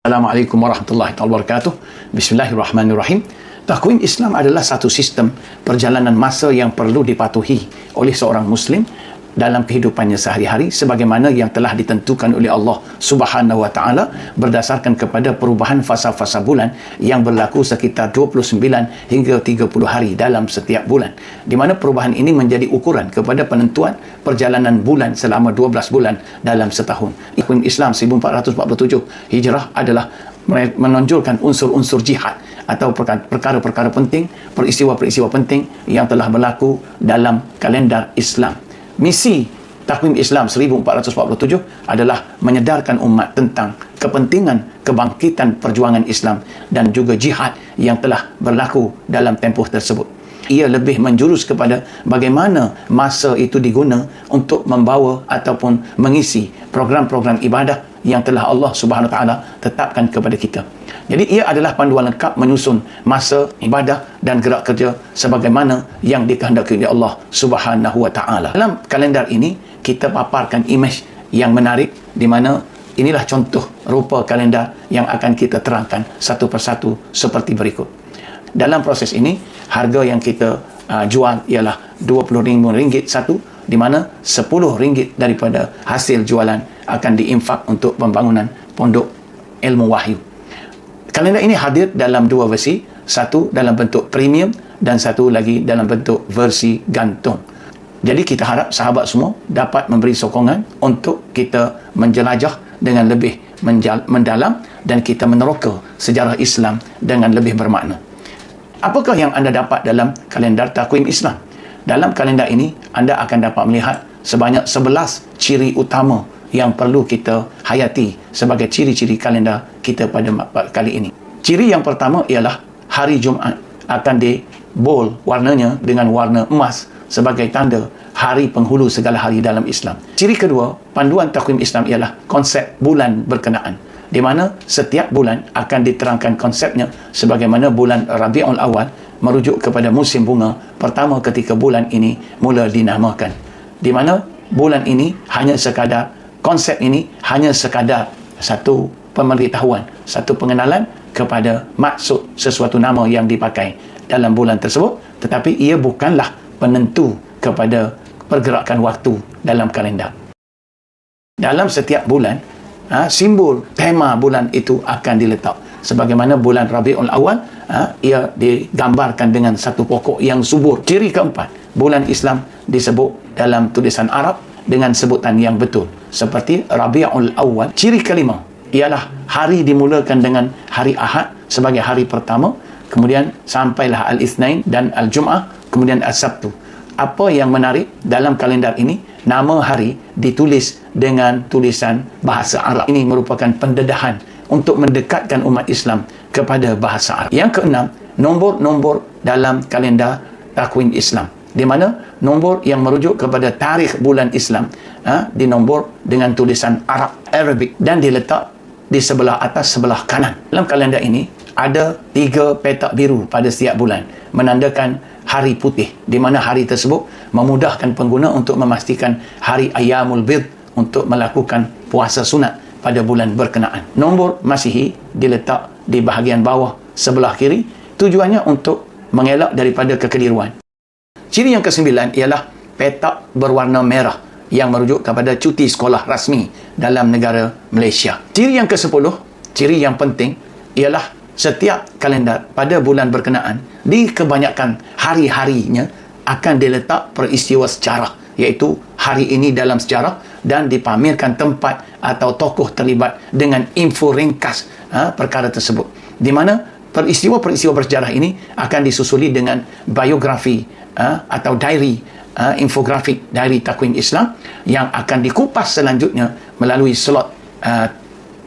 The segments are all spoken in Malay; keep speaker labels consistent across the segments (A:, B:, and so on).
A: Assalamualaikum warahmatullahi wabarakatuh. Bismillahirrahmanirrahim. Takwim Islam adalah satu sistem perjalanan masa yang perlu dipatuhi oleh seorang Muslim dalam kehidupannya sehari-hari sebagaimana yang telah ditentukan oleh Allah Subhanahu wa taala berdasarkan kepada perubahan fasa-fasa bulan yang berlaku sekitar 29 hingga 30 hari dalam setiap bulan di mana perubahan ini menjadi ukuran kepada penentuan perjalanan bulan selama 12 bulan dalam setahun. Iklim Islam 1447 Hijrah adalah menonjolkan unsur-unsur jihad atau perkara-perkara penting, peristiwa-peristiwa penting yang telah berlaku dalam kalendar Islam misi takwim Islam 1447 adalah menyedarkan umat tentang kepentingan kebangkitan perjuangan Islam dan juga jihad yang telah berlaku dalam tempoh tersebut. Ia lebih menjurus kepada bagaimana masa itu diguna untuk membawa ataupun mengisi program-program ibadah yang telah Allah Subhanahu Wa Taala tetapkan kepada kita. Jadi ia adalah panduan lengkap menyusun masa ibadah dan gerak kerja sebagaimana yang dikehendaki oleh Allah Subhanahu wa taala. Dalam kalendar ini kita paparkan imej yang menarik di mana inilah contoh rupa kalendar yang akan kita terangkan satu persatu seperti berikut. Dalam proses ini harga yang kita uh, jual ialah RM20 satu di mana RM10 daripada hasil jualan akan diinfak untuk pembangunan pondok ilmu wahyu kalender ini hadir dalam dua versi satu dalam bentuk premium dan satu lagi dalam bentuk versi gantung jadi kita harap sahabat semua dapat memberi sokongan untuk kita menjelajah dengan lebih mendalam dan kita meneroka sejarah Islam dengan lebih bermakna. Apakah yang anda dapat dalam kalendar takwim Islam? Dalam kalendar ini, anda akan dapat melihat sebanyak 11 ciri utama yang perlu kita hayati sebagai ciri-ciri kalender kita pada kali ini. Ciri yang pertama ialah hari Jumaat akan di bold warnanya dengan warna emas sebagai tanda hari penghulu segala hari dalam Islam. Ciri kedua, panduan takwim Islam ialah konsep bulan berkenaan di mana setiap bulan akan diterangkan konsepnya sebagaimana bulan Rabiul Awal merujuk kepada musim bunga pertama ketika bulan ini mula dinamakan. Di mana bulan ini hanya sekadar konsep ini hanya sekadar satu pemberitahuan, satu pengenalan kepada maksud sesuatu nama yang dipakai dalam bulan tersebut tetapi ia bukanlah penentu kepada pergerakan waktu dalam kalender. Dalam setiap bulan, ha, simbol tema bulan itu akan diletak. Sebagaimana bulan Rabiul Awal, ha, ia digambarkan dengan satu pokok yang subur. Ciri keempat, bulan Islam disebut dalam tulisan Arab dengan sebutan yang betul seperti Rabiul Awal ciri kelima ialah hari dimulakan dengan hari Ahad sebagai hari pertama kemudian sampailah Al-Ithnain dan Al-Jum'ah kemudian Al-Sabtu apa yang menarik dalam kalendar ini? Nama hari ditulis dengan tulisan bahasa Arab. Ini merupakan pendedahan untuk mendekatkan umat Islam kepada bahasa Arab. Yang keenam nombor-nombor dalam kalendar takwim Islam. Di mana nombor yang merujuk kepada tarikh bulan Islam ha, dinombor dengan tulisan Arab Arabic dan diletak di sebelah atas sebelah kanan. Dalam kalender ini ada tiga petak biru pada setiap bulan menandakan hari putih di mana hari tersebut memudahkan pengguna untuk memastikan hari Ayamul Bid untuk melakukan puasa sunat pada bulan berkenaan nombor Masihi diletak di bahagian bawah sebelah kiri tujuannya untuk mengelak daripada kekeliruan Ciri yang kesembilan ialah petak berwarna merah yang merujuk kepada cuti sekolah rasmi dalam negara Malaysia. Ciri yang kesepuluh, ciri yang penting ialah setiap kalender pada bulan berkenaan di kebanyakan hari-harinya akan diletak peristiwa sejarah iaitu hari ini dalam sejarah dan dipamerkan tempat atau tokoh terlibat dengan info ringkas ha, perkara tersebut. Di mana peristiwa-peristiwa bersejarah ini akan disusuli dengan biografi uh, atau diary uh, infografik diary takwim Islam yang akan dikupas selanjutnya melalui slot uh,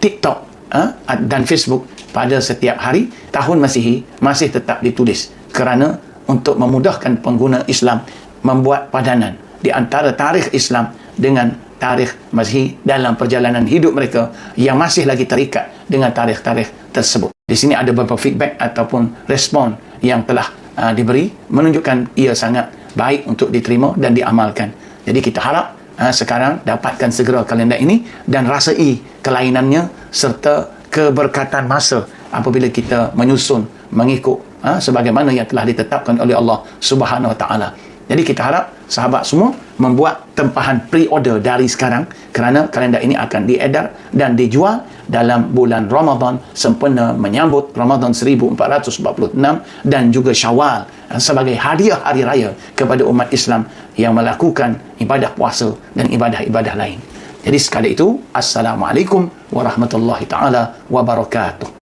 A: TikTok uh, dan Facebook pada setiap hari tahun Masihi masih tetap ditulis kerana untuk memudahkan pengguna Islam membuat padanan di antara tarikh Islam dengan tarikh Masihi dalam perjalanan hidup mereka yang masih lagi terikat dengan tarikh-tarikh tersebut. Di sini ada beberapa feedback ataupun respon yang telah uh, diberi menunjukkan ia sangat baik untuk diterima dan diamalkan. Jadi kita harap uh, sekarang dapatkan segera kalender ini dan rasai kelainannya serta keberkatan masa apabila kita menyusun mengikut ha, sebagaimana yang telah ditetapkan oleh Allah Subhanahu Wa Taala. Jadi kita harap sahabat semua membuat tempahan pre-order dari sekarang kerana kalender ini akan diedar dan dijual dalam bulan Ramadan sempena menyambut Ramadan 1446 dan juga Syawal sebagai hadiah hari raya kepada umat Islam yang melakukan ibadah puasa dan ibadah-ibadah lain. Jadi sekali itu, Assalamualaikum warahmatullahi taala wabarakatuh.